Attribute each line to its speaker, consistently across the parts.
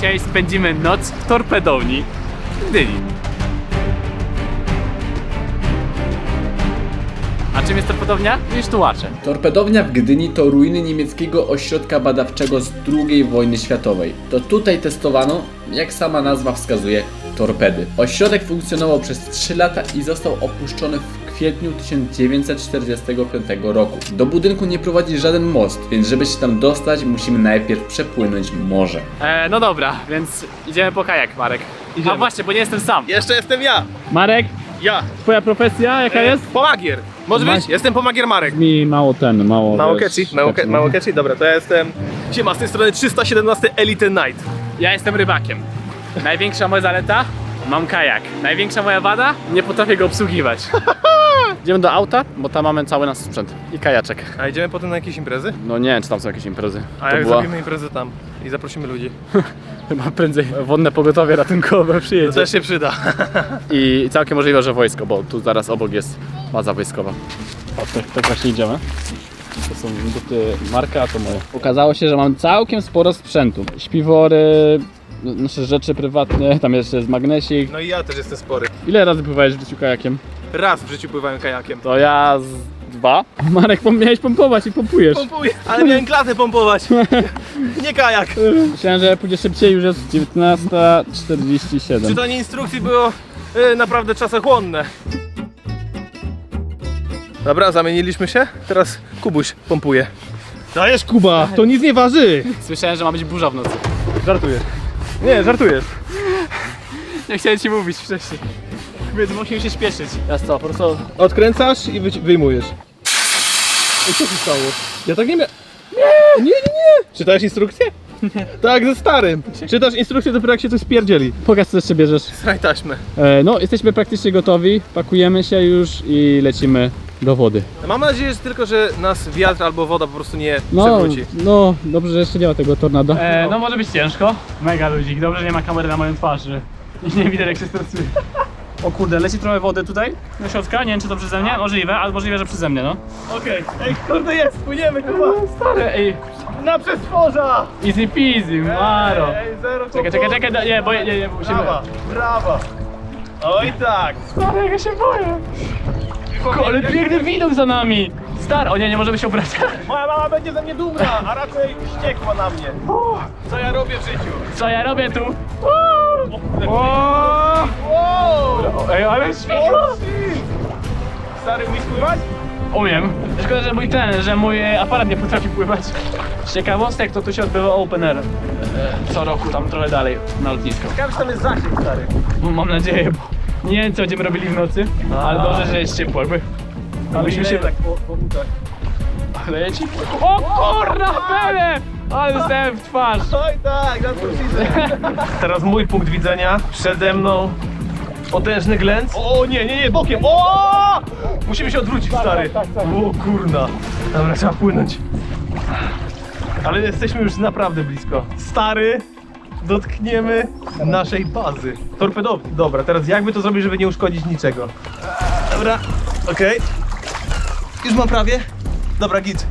Speaker 1: dzisiaj spędzimy noc w torpedowni w Gdyni. A czym jest torpedownia? Już tłumaczę.
Speaker 2: Torpedownia w Gdyni to ruiny niemieckiego ośrodka badawczego z II wojny światowej. To tutaj testowano, jak sama nazwa wskazuje, torpedy. Ośrodek funkcjonował przez 3 lata i został opuszczony w kwietniu 1945 roku. Do budynku nie prowadzi żaden most, więc żeby się tam dostać, musimy najpierw przepłynąć morze.
Speaker 1: E, no dobra, więc idziemy po kajak, Marek. A właśnie, bo nie jestem sam.
Speaker 3: Jeszcze jestem ja.
Speaker 1: Marek,
Speaker 3: Ja.
Speaker 1: twoja profesja jaka jest?
Speaker 3: Pomagier. Może być? Jestem pomagier Marek.
Speaker 1: Mi mało ten, mało.
Speaker 3: Mało
Speaker 1: wiesz,
Speaker 3: catchy, mało, ca- mało catchy, dobra, to ja jestem... Siema, z tej strony 317 Elite Knight.
Speaker 1: Ja jestem rybakiem. Największa moja zaleta? Mam kajak. Największa moja wada? Nie potrafię go obsługiwać. Idziemy do auta, bo tam mamy cały nasz sprzęt. I kajaczek.
Speaker 3: A idziemy potem na jakieś imprezy?
Speaker 1: No nie wiem, czy tam są jakieś imprezy.
Speaker 3: A
Speaker 1: to
Speaker 3: jak zrobimy imprezę tam i zaprosimy ludzi?
Speaker 1: chyba prędzej wodne pogotowie ratunkowe
Speaker 3: To
Speaker 1: przyjedzie.
Speaker 3: też się przyda.
Speaker 1: I całkiem możliwe, że wojsko, bo tu zaraz obok jest baza wojskowa. O, tak, tak właśnie idziemy. To są buty Marka, a to moje. Okazało się, że mam całkiem sporo sprzętu. Śpiwory, nasze rzeczy prywatne, tam jeszcze jest magnesik.
Speaker 3: No i ja też jestem spory.
Speaker 1: Ile razy pływałeś w życiu kajakiem?
Speaker 3: Raz w życiu pływałem kajakiem.
Speaker 1: To ja z dwa. Marek, pom- miałeś pompować i pompujesz.
Speaker 3: Pompuję, ale miałem klatę pompować. Nie kajak.
Speaker 1: Myślałem, że pójdzie szybciej, już jest 19.47.
Speaker 3: Czytanie instrukcji było e, naprawdę czasochłonne. Dobra, zamieniliśmy się. Teraz Kubuś pompuje. Dajesz Kuba, to nic nie waży.
Speaker 1: Słyszałem, że ma być burza w nocy.
Speaker 3: Żartujesz. Nie, żartujesz.
Speaker 1: Nie chciałem ci mówić wcześniej. Więc musimy się śpieszyć. Ja co, po prostu...
Speaker 3: Odkręcasz i wyci- wyjmujesz. I co się stało? Ja tak nie miałem. Nie, nie, nie, nie. Czytałeś instrukcję? Nie. Tak, ze starym. Czytasz instrukcję dopiero jak się coś spierdzieli.
Speaker 1: Pokaż co jeszcze bierzesz.
Speaker 3: Straj taśmę.
Speaker 1: E, no, jesteśmy praktycznie gotowi. Pakujemy się już i lecimy do wody.
Speaker 3: Mam nadzieję, że tylko, że nas wiatr albo woda po prostu nie
Speaker 1: No,
Speaker 3: przewróci.
Speaker 1: no, dobrze, że jeszcze nie ma tego tornada. E, no może być ciężko. Mega ludzik. Dobrze, że nie ma kamery na moją twarz. że Nie widać jak się stresuje. O kurde, leci trochę wody tutaj do środka. Nie wiem czy to przeze mnie. Możliwe, ale możliwe, że przeze mnie, no.
Speaker 3: Okej, ej, kurde jest, płyniemy Kuba.
Speaker 1: Stary, ej.
Speaker 3: Na przestworza.
Speaker 1: Easy peasy, maro.
Speaker 3: Ej, zero
Speaker 1: Czekaj, czekaj, czekaj, nie, bo nie, nie, musimy...
Speaker 3: Brawa, brawa. Oj tak.
Speaker 1: Stary, jak ja się boję. Ko- Ale piękny widok za nami. Stary, o nie, nie możemy się ubrać.
Speaker 3: Moja mama będzie ze mnie dumna, a raczej wściekła na mnie. Co ja robię w życiu?
Speaker 1: Co ja robię tu?
Speaker 3: Wow!
Speaker 1: ej, ale świetło.
Speaker 3: Stary, umiesz pływać?
Speaker 1: Umiem. Szkoda, że mój ten, że mój e, aparat nie potrafi pływać. Z ciekawostek to tu się odbywa open air. E, Co roku tam trochę dalej na lotnisko.
Speaker 3: Ciekawe, czy tam jest zasięg, stary.
Speaker 1: Mam nadzieję, bo nie wiem co będziemy robili w nocy, ale dobrze, że jest ciepło jakby. Abyśmy się...
Speaker 3: tak po, po butach.
Speaker 1: O kurna, pele! Ale dostałem w twarz.
Speaker 3: Oj tak, na Teraz mój punkt widzenia. Przede mną potężny glęc. O nie, nie, nie, bokiem. O! Musimy się odwrócić, stary.
Speaker 1: tak, tak.
Speaker 3: O kurna. Dobra, trzeba płynąć. Ale jesteśmy już naprawdę blisko. Stary, dotkniemy naszej bazy. Torpedowni. Dobra, teraz jakby to zrobić, żeby nie uszkodzić niczego. Dobra, okej. Już mam prawie. Dobra, git.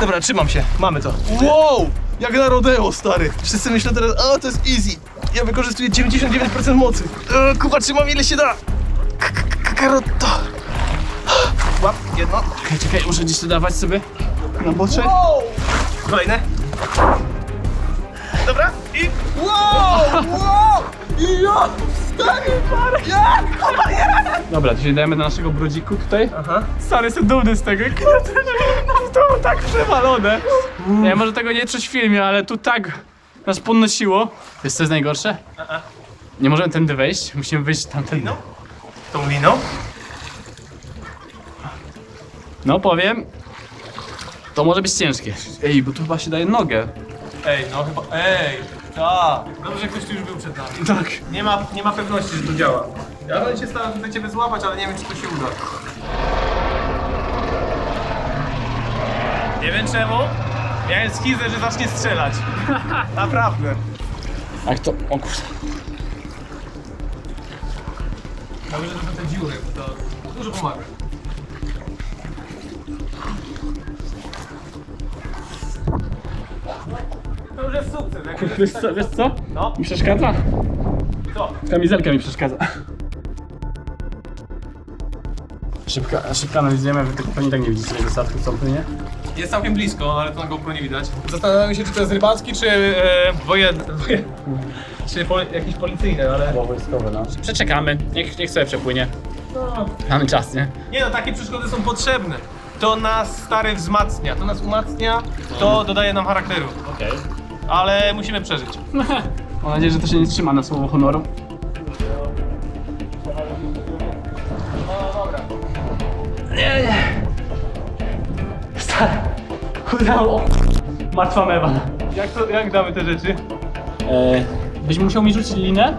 Speaker 3: Dobra, trzymam się. Mamy to. Wow! Jak na rodeo, stary. Wszyscy myślą teraz, o, to jest easy. Ja wykorzystuję 99% mocy. E, Kuba, trzymam ile się da. K- k-. Łap, jedno.
Speaker 1: Czekaj, czekaj, muszę gdzieś to dawać sobie.
Speaker 3: Na bocze. Kolejne. Dobra. Wow! Wow! I ja! Stary, parę! Ja!
Speaker 1: Dobra, się dajemy do naszego brudziku tutaj.
Speaker 3: Aha.
Speaker 1: Stary, jestem dumny z tego. Kurde, że nam to tak przewalone. Nie, może tego nie czuć w filmie, ale tu tak nas podnosiło. Wiesz co jest najgorsze? Nie możemy tędy wejść, musimy wyjść tamtędy.
Speaker 3: Tą liną?
Speaker 1: No powiem, to może być ciężkie. Ej, bo tu chyba się daje nogę.
Speaker 3: Ej, no chyba... Ej! Tak. Dobrze, że ktoś tu już był przed nami.
Speaker 1: Tak.
Speaker 3: Nie ma, nie ma pewności, że to działa. Ja będę się starał tutaj ciebie złapać, ale nie wiem, czy to się uda. Nie wiem czemu. Miałem schizę, że zacznie strzelać. Naprawdę.
Speaker 1: Ach to, o kurde.
Speaker 3: Dobrze, że to te dziury, bo to dużo pomaga. Już jest sukces. Jak
Speaker 1: Wiesz co? Wiesz co?
Speaker 3: No.
Speaker 1: Mi przeszkadza?
Speaker 3: Co?
Speaker 1: Kamizelka mi przeszkadza. Szybka, szybka analizujemy, wy tylko pewnie tak nie widzicie tego statku, co płynie.
Speaker 3: Jest całkiem blisko, ale to na GoPro nie widać. Zastanawiam się, czy to jest rybacki, czy e, wojenny. wojen- Czy poli, jakiś policyjny, ale...
Speaker 1: wojskowe, no. Przeczekamy, niech, niech sobie przepłynie. Mamy czas, nie?
Speaker 3: Nie no, takie przeszkody są potrzebne. To nas stary wzmacnia, to nas umacnia, to dodaje nam charakteru.
Speaker 1: Okej.
Speaker 3: Ale musimy przeżyć.
Speaker 1: Mam nadzieję, że to się nie trzyma na słowo honoru. Nie, nie. Stary. Udało. Martwa mewa.
Speaker 3: Jak, to, jak damy te rzeczy?
Speaker 1: E, byś musiał mi rzucić linę?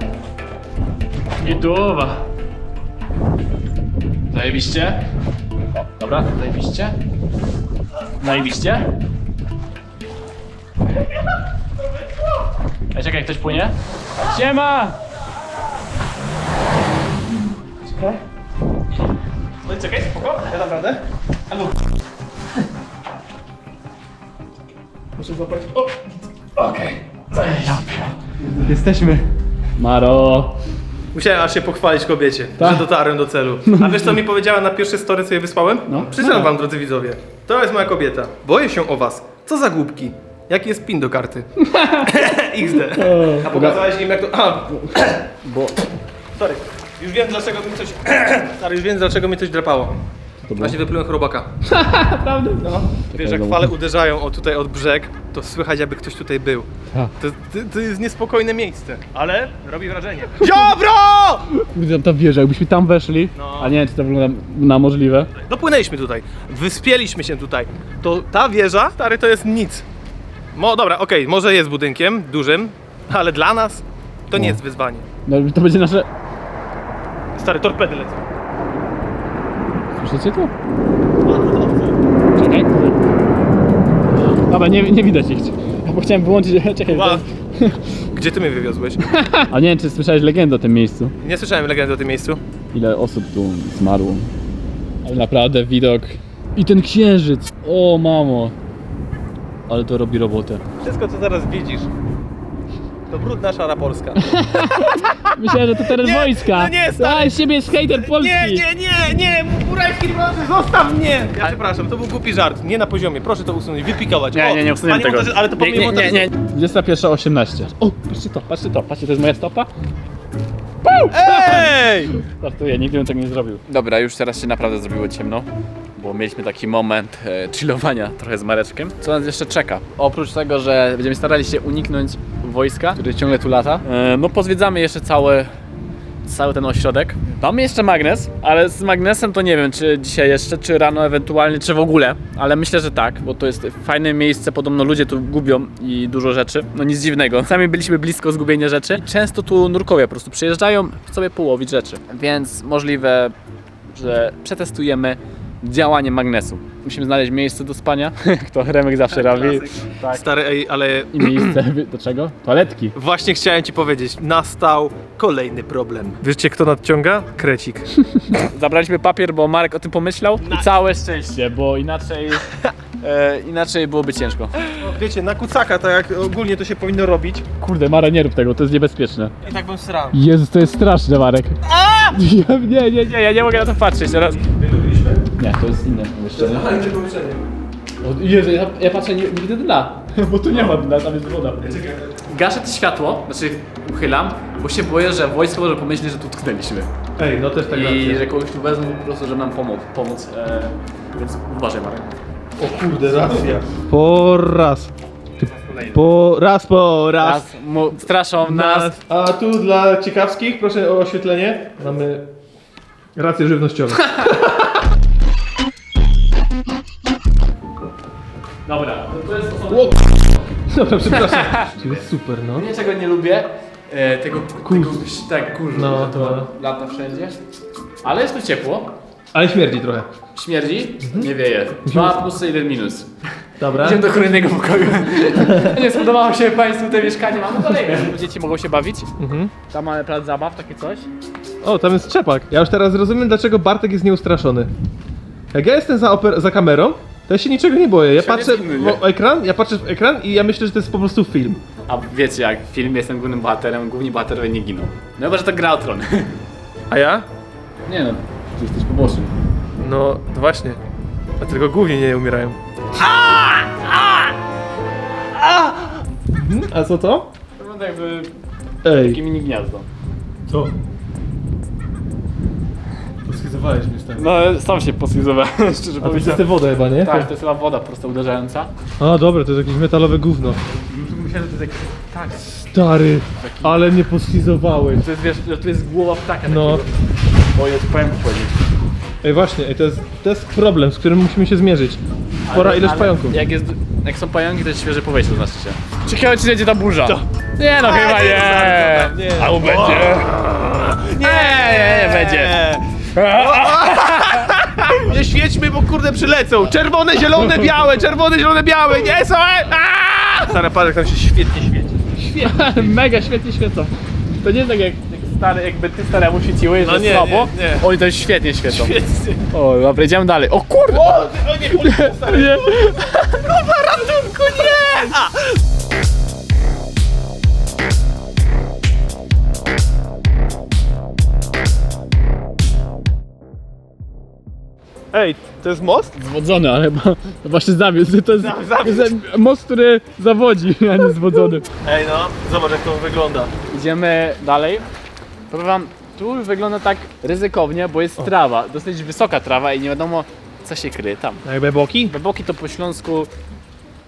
Speaker 1: I duwa. Zajebiście. Dobra, zajebiście. Zajebiście. Ej, czekaj, ktoś płynie? Siema! Czekaj.
Speaker 3: No i czekaj, spoko, ja dam radę. Albo... Muszę złapać... O! Okej.
Speaker 1: Jesteśmy. Maro.
Speaker 3: Musiałem aż się pochwalić kobiecie,
Speaker 1: Tak?
Speaker 3: że dotarłem do celu. A wiesz co mi powiedziała na pierwszy story, co jej wysłałem?
Speaker 1: No.
Speaker 3: Przeczytam
Speaker 1: No.
Speaker 3: wam, drodzy widzowie. To jest moja kobieta. Boję się o was. Co za głupki. Jaki jest pin do karty? XD. A pokazałeś im jak to... A,
Speaker 1: Bo...
Speaker 3: sorry. Już wiem dlaczego mi coś... Sorry, już wiem dlaczego mi coś drapało. Właśnie wyplułem chrobaka.
Speaker 1: Naprawdę? No.
Speaker 3: Wiesz, jak fale uderzają o tutaj od brzeg, to słychać jakby ktoś tutaj był. To, to, to jest niespokojne miejsce, ale robi wrażenie. Dobro!
Speaker 1: Kurde, ta wieża, jakbyśmy tam weszli,
Speaker 3: No.
Speaker 1: a nie wiem, czy to wygląda na możliwe.
Speaker 3: Dopłynęliśmy tutaj, wyspieliśmy się tutaj. To ta wieża, stary, to jest nic. Mo, dobra, okej, może jest budynkiem dużym, ale dla nas to nie jest wyzwanie.
Speaker 1: No to będzie nasze...
Speaker 3: Stary, torpedy lecą.
Speaker 1: Słyszycie to? Czekaj. Dobra, nie, nie widać ich. Ja bo chciałem wyłączyć, czekaj.
Speaker 3: Ła.
Speaker 1: teraz-
Speaker 3: Gdzie ty mnie wywiozłeś?
Speaker 1: A nie wiem, czy słyszałeś legendę o tym miejscu?
Speaker 3: Nie słyszałem legendy o tym miejscu.
Speaker 1: Ile osób tu zmarło. Ale naprawdę widok. I ten księżyc. O mamo. Ale to robi robotę.
Speaker 3: Wszystko, co zaraz widzisz, to brudna szara Polska.
Speaker 1: Myślałem, że to teren
Speaker 3: Nie,
Speaker 1: wojska.
Speaker 3: no nie, stary.
Speaker 1: A, z siebie jest hater Polski.
Speaker 3: Nie, nie, nie, nie, murajski broży, zostaw mnie! Ja przepraszam, to był głupi żart, nie na poziomie, proszę to usunąć, wypikować.
Speaker 1: Nie,
Speaker 3: O,
Speaker 1: nie, nie usuniemy
Speaker 3: panie
Speaker 1: tego.
Speaker 3: ale to
Speaker 1: nie, nie, nie,
Speaker 3: montażysta-
Speaker 1: nie. 21.18. O, patrzcie to, patrzcie to, patrzcie, to jest moja stopa.
Speaker 3: Ej!
Speaker 1: Startuję, nigdy bym tego nie zrobił. Dobra, już teraz się naprawdę zrobiło ciemno, bo mieliśmy taki moment e, chillowania trochę z Mareczkiem. Co nas jeszcze czeka? Oprócz tego, że będziemy starali się uniknąć wojska, który ciągle tu lata, e, no pozwiedzamy jeszcze cały, cały ten ośrodek. Mamy jeszcze magnes, ale z magnesem to nie wiem, czy dzisiaj jeszcze, czy rano ewentualnie, czy w ogóle, ale myślę, że tak, bo to jest fajne miejsce, podobno ludzie tu gubią i dużo rzeczy, no nic dziwnego. Sami byliśmy blisko zgubienia rzeczy często tu nurkowie po prostu przyjeżdżają sobie połowić rzeczy, więc możliwe, że przetestujemy działanie magnesu. Musimy znaleźć miejsce do spania, jak to Remek zawsze robi. Tak.
Speaker 3: Stary, ej, ale
Speaker 1: I miejsce do czego? Toaletki.
Speaker 3: właśnie chciałem ci powiedzieć, nastał kolejny problem. Wiecie kto nadciąga? Krecik.
Speaker 1: Zabraliśmy papier, bo Marek o tym pomyślał i całe szczęście, bo inaczej, e, inaczej byłoby ciężko.
Speaker 3: Wiecie, na kucaka, tak jak ogólnie to się powinno robić.
Speaker 1: Kurde, Marek, nie rób tego, to jest niebezpieczne.
Speaker 3: I tak bym srał.
Speaker 1: Jezus, to jest straszne, Marek. Nie, nie, nie, ja nie mogę na to patrzeć teraz. Nie, to jest inne pomieszczenie.
Speaker 3: Ale inne pomieszczenie.
Speaker 1: O, Jezu, ja, ja patrzę, nie, nie widzę dna, bo tu nie ma dna, tam jest woda. Gaszę to światło, znaczy uchylam, bo się boję, że wojsko może pomyśleć, że tu tknęliśmy.
Speaker 3: Ej, no też tak
Speaker 1: I że kogoś tu wezmą po prostu, żeby nam pomóc. pomóc e, więc uważaj, Marek.
Speaker 3: O kurde, racja. Po raz. Po raz, po raz.
Speaker 1: Raz, mu, straszą nas.
Speaker 3: A tu dla ciekawskich, proszę o oświetlenie. Mamy racje żywnościowe.
Speaker 1: Dobra, to, to jest osobny...
Speaker 3: Dobra, przepraszam. To jest super, no.
Speaker 1: Nie, czego nie lubię, e, tego, tego tak, kurzu,
Speaker 3: No,
Speaker 1: że to lata wszędzie. Ale jest tu ciepło,
Speaker 3: Ale śmierdzi trochę.
Speaker 1: śmierdzi, nie wieje. Dwa plusy, jeden minus.
Speaker 3: Dobra.
Speaker 1: Idziemy do kolejnego pokoju. nie spodobało się Państwu te mieszkanie, mamy kolejne. Dzieci mogą się bawić.
Speaker 3: Mhm.
Speaker 1: Tam mamy plac zabaw, takie coś.
Speaker 3: O, tam jest trzepak. Ja już teraz rozumiem, dlaczego Bartek jest nieustraszony. Jak ja jestem za, oper- za kamerą, To ja się niczego nie boję. Ja patrzę
Speaker 1: nie?
Speaker 3: w ekran, ja patrzę w ekran i ja myślę, że to jest po prostu film.
Speaker 1: A wiecie, jak w filmie jestem głównym bohaterem, główni bohaterowie nie giną. No chyba, że to gra o tron.
Speaker 3: A ja?
Speaker 1: Nie no, ty jesteś poboczny.
Speaker 3: No, to właśnie. Dlatego głównie nie umierają. A co to?
Speaker 1: Wygląda jakby
Speaker 3: Ej.
Speaker 1: takie mini gniazdo.
Speaker 3: Co? Poschizowałeś mnie.
Speaker 1: No, sam się posłizowałem, szczerze
Speaker 3: A to
Speaker 1: powiedziawszy.
Speaker 3: jest woda chyba, nie?
Speaker 1: Tak, to jest chyba woda prosto uderzająca.
Speaker 3: A dobra, to jest jakieś metalowe gówno.
Speaker 1: Myślałem, że to jest jak... Tak.
Speaker 3: Stary, ale nie poschizowałeś.
Speaker 1: To jest, wiesz, że tu jest głowa ptaka
Speaker 3: No.
Speaker 1: takiego. O, jest powiedzieć.
Speaker 3: Ej właśnie, ej, to, jest, to jest problem, z którym musimy się zmierzyć. Spora ilość pająków.
Speaker 1: Jak, jest, jak są pająki, to jest świeże powietrze, znaczy się. Ciekawe, czy będzie ta burza. Nie no, chyba nie.
Speaker 3: nie.
Speaker 1: Albo będzie. Nie, nie, nie będzie.
Speaker 3: Nie świećmy, bo kurde przylecą! Czerwone, zielone, białe, czerwone, zielone, białe, nie są! Stary parek tam się świetnie świeci.
Speaker 1: Mega świetnie świecą. To nie jest tak jak, jak stary, jakby ty staremu świeciłeś,
Speaker 3: No
Speaker 1: że
Speaker 3: nie,
Speaker 1: słabo.
Speaker 3: nie, nie.
Speaker 1: Oni to już świetnie świecą.
Speaker 3: Świetnie.
Speaker 1: O, dobra, idziemy dalej. O kurde!
Speaker 3: O, o nie, policja, stary!
Speaker 1: Nie.
Speaker 3: Ratunku, nie! Ej, to jest most?
Speaker 1: Zwodzony, ale chyba to właśnie zawiódł. To jest, to jest most, który zawodzi, a nie zwodzony.
Speaker 3: Ej no, zobacz jak to wygląda.
Speaker 1: Idziemy dalej. Powiem wam, tu wygląda tak ryzykownie, bo jest trawa, dosyć wysoka trawa i nie wiadomo co się kryje tam.
Speaker 3: Jak beboki?
Speaker 1: Beboki to po śląsku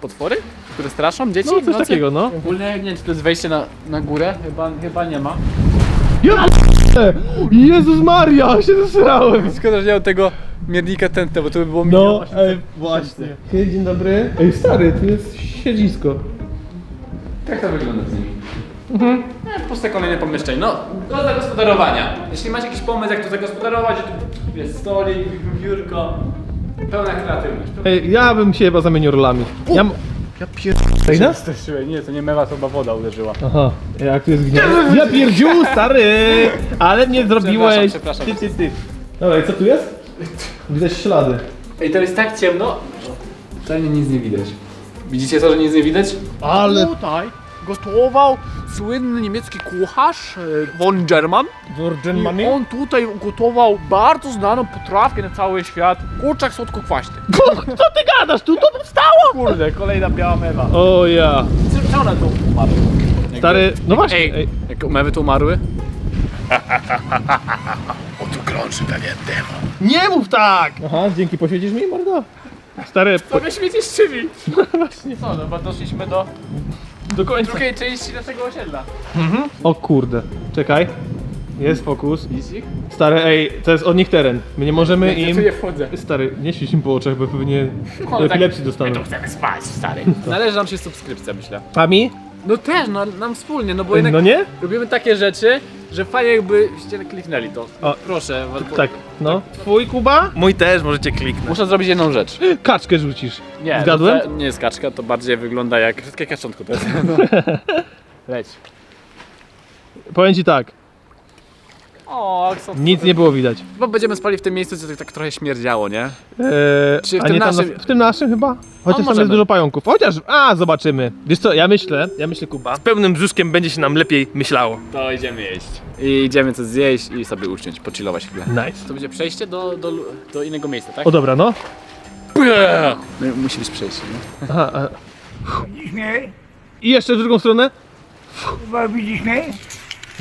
Speaker 1: potwory, które straszą dzieci?
Speaker 3: No
Speaker 1: w
Speaker 3: coś
Speaker 1: nocy?
Speaker 3: takiego, no.
Speaker 1: Ogólnie nie wiem czy to jest wejście na, na górę, chyba, chyba nie ma.
Speaker 3: Jezus Maria, się zesrałem!
Speaker 1: Szkoda, że nie mam tego miernika tętne, bo to by było
Speaker 3: No, ej, właśnie. Hej, dzień dobry. Ej, stary, tu jest siedzisko.
Speaker 1: Jak to wygląda z nimi? Mhm. Puste kolejne pomieszczenie. No, do zagospodarowania. Jeśli macie jakiś pomysł, jak to zagospodarować, tu jest stolik, biurko, pełna kreatywność.
Speaker 3: Ej, ja bym się chyba zamienił rolami. Ja, m-
Speaker 1: Ja pier...
Speaker 3: Ej, no?
Speaker 1: Straszyłem. Nie, to nie mewa, to chyba woda uderzyła.
Speaker 3: Aha, jak tu jest gniew? Ja pierdziu, stary! Ale mnie zrobiłeś.
Speaker 1: przepraszam.
Speaker 3: Ty, ty, ty. Dobra, i co tu jest? Widać ślady.
Speaker 1: Ej, to jest tak ciemno. Totalnie nic nie widać. Widzicie to, że nic nie widać?
Speaker 3: Ale-
Speaker 1: Tutaj gotował słynny niemiecki kucharz e, von German. I on tutaj ugotował bardzo znaną potrawkę na cały świat. Kurczak słodko-kwaśny.
Speaker 3: Co ty gadasz? Tu to powstało!
Speaker 1: Kurde, kolejna biała mewa.
Speaker 3: O ja.
Speaker 1: Co one tu umarły?
Speaker 3: Stary, no właśnie.
Speaker 1: Ej,
Speaker 3: Ej.
Speaker 1: jak mewy tu umarły?
Speaker 3: Nie mów tak! Aha, dzięki, poświecisz mi, mordo? Stary, po,
Speaker 1: To świecisz czymi. Właśnie. Co, no bo doszliśmy do
Speaker 3: do końca.
Speaker 1: drugiej części naszego osiedla.
Speaker 3: O kurde, czekaj. Jest fokus.
Speaker 1: Ich?
Speaker 3: Stary, ej, to jest od nich teren. My nie możemy
Speaker 1: Ja
Speaker 3: im...
Speaker 1: tu nie wchodzę.
Speaker 3: Stary, nie świeć im po oczach, bo pewnie
Speaker 1: tak-
Speaker 3: epilepsji dostaną.
Speaker 1: Chcemy spać, stary. Należy nam się subskrypcja, myślę.
Speaker 3: A mi?
Speaker 1: No też, no, nam wspólnie, no bo jednak
Speaker 3: No nie?
Speaker 1: robimy takie rzeczy, że fajnie jakbyście kliknęli to.
Speaker 3: O.
Speaker 1: Proszę. was-
Speaker 3: Tak, no. Twój Kuba? Mój też możecie kliknąć.
Speaker 1: Muszę zrobić jedną rzecz.
Speaker 3: Kaczkę rzucisz.
Speaker 1: Nie,
Speaker 3: Zgadłem?
Speaker 1: To nie jest kaczka, to bardziej wygląda jak wszystkie kaczątko to jest. Leć.
Speaker 3: Powiem ci tak,
Speaker 1: O, co
Speaker 3: nic nie było widać.
Speaker 1: Bo będziemy spali w tym miejscu, co tak, tak trochę śmierdziało, nie?
Speaker 3: Eee,
Speaker 1: Czy w
Speaker 3: a
Speaker 1: tym
Speaker 3: nie tam
Speaker 1: naszym-
Speaker 3: na, w tym naszym chyba? Chociaż tam
Speaker 1: możemy.
Speaker 3: jest dużo pająków. Chociaż, a zobaczymy. Wiesz co, ja myślę, ja myślę Kuba. Z pełnym brzuszkiem będzie się nam lepiej myślało.
Speaker 1: To idziemy jeść. I idziemy coś zjeść i sobie usiąść, pochillować chwilę.
Speaker 3: Nice.
Speaker 1: To będzie przejście do, do, do innego miejsca, tak?
Speaker 3: O dobra, no.
Speaker 1: No, musi być przejście, nie?
Speaker 3: Aha, a.
Speaker 4: Widzisz mnie?
Speaker 3: I jeszcze w drugą stronę.
Speaker 4: Chyba widzisz mnie?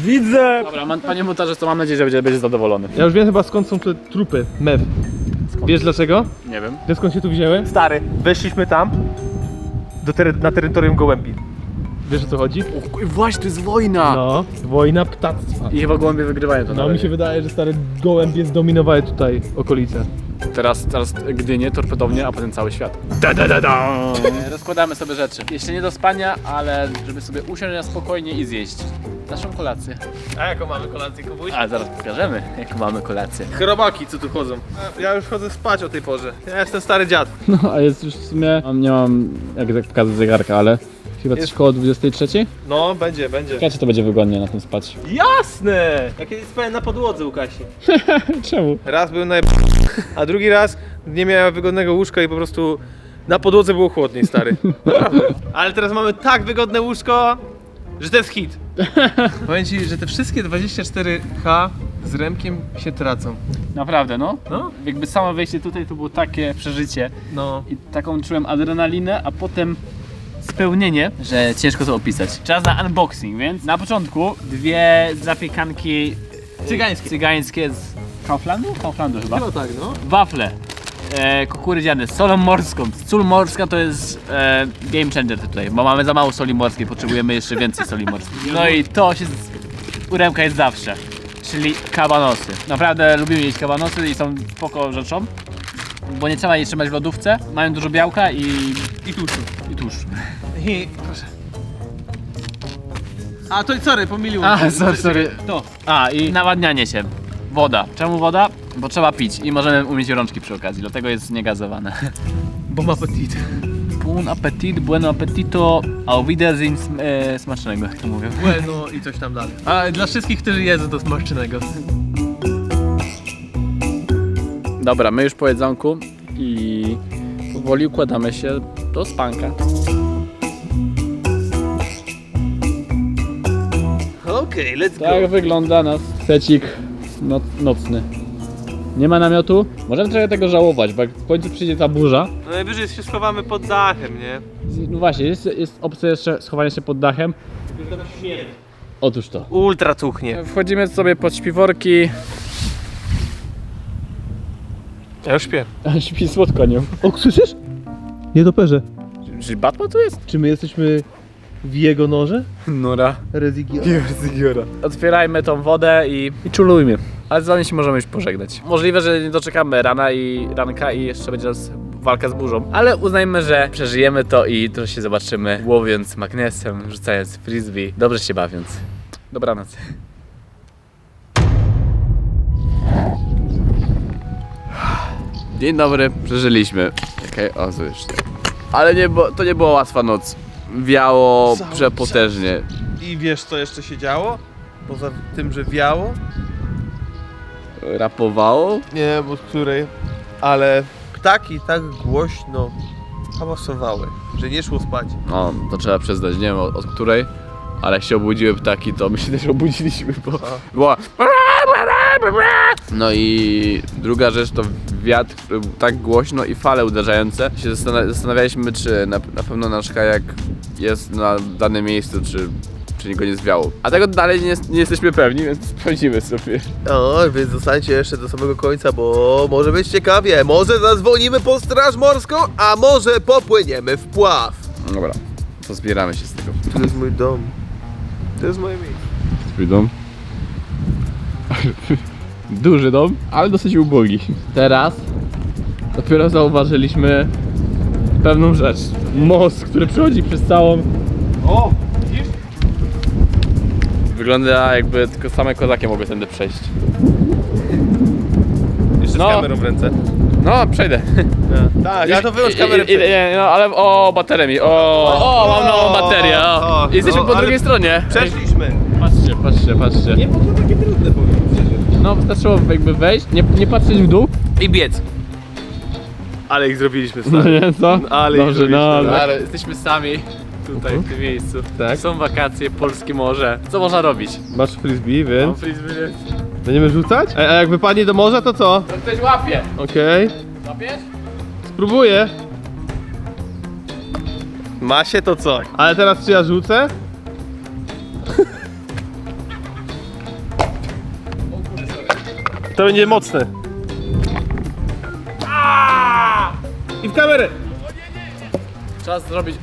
Speaker 3: Widzę!
Speaker 1: Dobra, man, panie montażysto, mam nadzieję, że będzie, będzie zadowolony.
Speaker 3: Ja już wiem chyba skąd są te trupy, mew. Wiesz dlaczego?
Speaker 1: Nie wiem.
Speaker 3: Wiesz skąd się tu wzięły? Stary, weszliśmy tam, do tery- na terytorium gołębi. Wiesz o co chodzi?
Speaker 1: O, właśnie, to jest wojna!
Speaker 3: No, wojna ptactwa.
Speaker 1: I chyba gołębie wygrywają to
Speaker 3: No mi się wydaje, że stare gołębie zdominowały tutaj okolice.
Speaker 1: Teraz, teraz Gdynię, torpedownie, a potem cały świat. Da, da, da, da. Rozkładamy sobie rzeczy. Jeszcze nie do spania, ale żeby sobie usiąść na spokojnie i zjeść naszą kolację.
Speaker 3: A jaką mamy kolację, Kubuś?
Speaker 1: A zaraz pokażemy, jaką mamy kolację.
Speaker 3: Chrobaki, co tu chodzą. Ja już chodzę spać o tej porze. Ja jestem stary dziad.
Speaker 1: No, a jest już w sumie... Mam, nie mam jak tak pokazać zegarka, ale chyba coś
Speaker 3: Jest-
Speaker 1: koło 23?
Speaker 3: No, będzie, będzie.
Speaker 1: Ciekawe, czy to będzie wygodnie na tym spać.
Speaker 3: Jasne! Ja kiedyś spałem na podłodze u Kasi.
Speaker 1: Czemu?
Speaker 3: Raz był na a drugi raz Nie miałem wygodnego łóżka i po prostu na podłodze było chłodniej, stary. Naprawdę. Ale teraz mamy tak wygodne łóżko, że to jest hit. Powiem ci, że te wszystkie 24H z Remkiem się tracą.
Speaker 1: Naprawdę, no.
Speaker 3: No?
Speaker 1: Jakby samo wejście tutaj to było takie przeżycie
Speaker 3: No.
Speaker 1: i taką czułem adrenalinę, a potem spełnienie, że ciężko to opisać. Czas na unboxing, więc na początku dwie zapiekanki
Speaker 3: Cygańskie.
Speaker 1: cygańskie z Kauflandu? Kauflandu chyba.
Speaker 3: Chyba tak, no.
Speaker 1: Wafle e, kukurydziane z solą morską. Sól morska to jest e, game changer tutaj, bo mamy za mało soli morskiej, potrzebujemy jeszcze więcej soli morskiej. No i to się z, u Remka jest zawsze, czyli kabanosy. Naprawdę lubimy jeść kabanosy i są spoko rzeczą, bo nie trzeba je trzymać w lodówce, mają dużo białka i,
Speaker 3: I tłuszczu.
Speaker 1: i tłuszczu.
Speaker 3: I proszę. A to sorry, pomyliłem.
Speaker 1: A, sorry, sorry.
Speaker 3: To.
Speaker 1: A, i nawadnianie się. Woda. Czemu woda? Bo trzeba pić i możemy umyć rączki przy okazji, dlatego jest niegazowane.
Speaker 3: Bon appetit.
Speaker 1: Bon appetit, bueno appetito, auf Wiedersehen, sm- e, smacznego, jak to mówią.
Speaker 3: Bueno i coś tam dalej. A dla wszystkich, którzy jedzą to smacznego.
Speaker 1: Dobra, my już po jedzonku i powoli układamy się do spanka.
Speaker 3: Okej, let's go.
Speaker 1: Tak wygląda nasz secik noc, nocny. Nie ma namiotu? Możemy trochę tego żałować, bo jak w końcu przyjdzie ta burza,
Speaker 3: No najwyżej się schowamy pod dachem, nie?
Speaker 1: no właśnie, jest, jest opcja jeszcze schowania się pod dachem. Otóż to.
Speaker 3: Ultra cuchnie.
Speaker 1: Wchodzimy sobie pod śpiworki.
Speaker 3: Ja już śpię.
Speaker 1: Śpi słodko nią.
Speaker 3: O, słyszysz? Nie doperze.
Speaker 1: Czyli Batman tu jest?
Speaker 3: Czy my jesteśmy w jego norze?
Speaker 1: Nora.
Speaker 3: Rezigiora.
Speaker 1: Otwierajmy tą wodę i, i czulujmy. Ale zanim się możemy już pożegnać. Możliwe, że nie doczekamy rana i ranka i jeszcze będzie nas walka z burzą. Ale uznajmy, że przeżyjemy to i to się zobaczymy łowiąc magnesem, rzucając frisbee, dobrze się bawiąc. Dobranoc. Dzień dobry, przeżyliśmy. Okej, o co jeszcze. Ale nie, było- to nie była łatwa noc. Wiało
Speaker 3: Cały
Speaker 1: przepotężnie.
Speaker 3: I wiesz co jeszcze się działo? Poza tym, że wiało?
Speaker 1: Rapowało?
Speaker 3: Nie wiem od której, ale ptaki tak głośno hałasowały, że nie szło spać.
Speaker 1: No, to trzeba przyznać, nie wiem od, od której, ale jak się obudziły ptaki, to my się też obudziliśmy, bo była... No i druga rzecz to wiatr który był tak głośno i fale uderzające. Się zastan- zastanawialiśmy, czy na, na pewno nasz kajak jest na danym miejscu, czy, czy go nie zwiało. A tego dalej nie, nie jesteśmy pewni, więc sprawdzimy sobie.
Speaker 5: O, więc zostańcie jeszcze do samego końca, bo może być ciekawie. Może zadzwonimy po straż morską, a może popłyniemy w pław.
Speaker 1: Dobra, to zbieramy się z tego.
Speaker 5: To jest mój dom. To jest moje miejsce.
Speaker 1: Swój dom. Duży dom, ale dosyć ubogi. Teraz dopiero zauważyliśmy pewną rzecz. Most, który przechodzi przez całą.
Speaker 3: O, widzisz?
Speaker 1: Wygląda jakby tylko same kozaki mogły tędy przejść.
Speaker 3: Jeszcze
Speaker 1: No.
Speaker 3: z kamerą w ręce.
Speaker 1: No, przejdę.
Speaker 3: Tak, ja to wyłącz
Speaker 1: I-
Speaker 3: kamerę.
Speaker 1: i- i- nie, no, ale o, baterię mi. O, o, mam nową baterię. O.
Speaker 3: o,
Speaker 1: Jesteśmy
Speaker 3: no,
Speaker 1: po drugiej stronie.
Speaker 3: Przeszliśmy.
Speaker 1: Patrzcie, patrzcie, patrzcie.
Speaker 3: Nie było to takie trudne powiem szczerze.
Speaker 1: No, wystarczyło jakby wejść, nie, nie patrzeć w dół.
Speaker 3: I biec. Ale ich zrobiliśmy
Speaker 1: No nie, co?
Speaker 3: Ale
Speaker 1: Dobrze,
Speaker 3: już
Speaker 1: no, ale jesteśmy sami tutaj w tym miejscu.
Speaker 3: Tak.
Speaker 1: Są wakacje, polskie morze. Co można robić?
Speaker 3: Masz frisbee,
Speaker 1: Mam
Speaker 3: więc
Speaker 1: frisbee, więc
Speaker 3: będziemy rzucać? A, a jak wypadnie do morza, to co?
Speaker 1: to ktoś łapie.
Speaker 3: Okej.
Speaker 1: Łapiesz?
Speaker 3: Spróbuję. Ma się to co? Ale teraz czy ja rzucę? To będzie mocne. I w kamerę!
Speaker 1: Czas zrobić,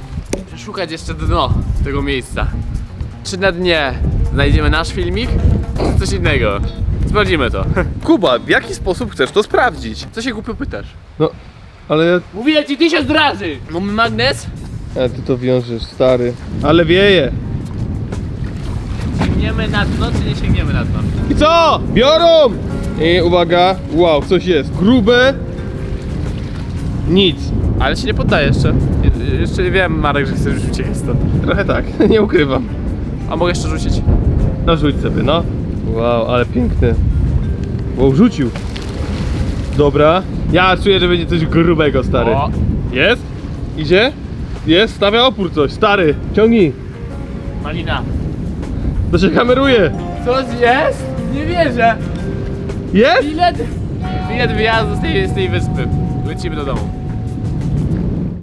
Speaker 1: szukać jeszcze dno tego miejsca. Czy na dnie znajdziemy nasz filmik, czy coś innego? Sprawdzimy to.
Speaker 5: Kuba, w jaki sposób chcesz to sprawdzić?
Speaker 1: Co się głupio pytasz?
Speaker 3: No, ale ja...
Speaker 1: Mówiłem ci tysiąc razy! Mamy magnes?
Speaker 3: A ty to wiążesz, stary. Ale wieje.
Speaker 1: Sięgniemy na dno, czy nie sięgniemy na dno?
Speaker 3: I co? Biorą! I uwaga, wow, coś jest. Grube. Nic.
Speaker 1: Ale się nie poddaję jeszcze. Je- Jeszcze nie wiem, Marek, że chcesz już uciekać stąd.
Speaker 3: Trochę tak, nie ukrywam.
Speaker 1: A mogę jeszcze rzucić.
Speaker 3: No rzuć sobie, no. Wow, ale piękny. Wow, rzucił. Dobra. Ja czuję, że będzie coś grubego, stary.
Speaker 1: O,
Speaker 3: Jest? Idzie? Jest? Stawia opór coś. Stary, ciągnij.
Speaker 1: malina.
Speaker 3: To się kameruje.
Speaker 1: Coś jest? Nie wierzę.
Speaker 3: Jest?
Speaker 1: Bilet wjazdu z tej, z tej wyspy. Lecimy do domu.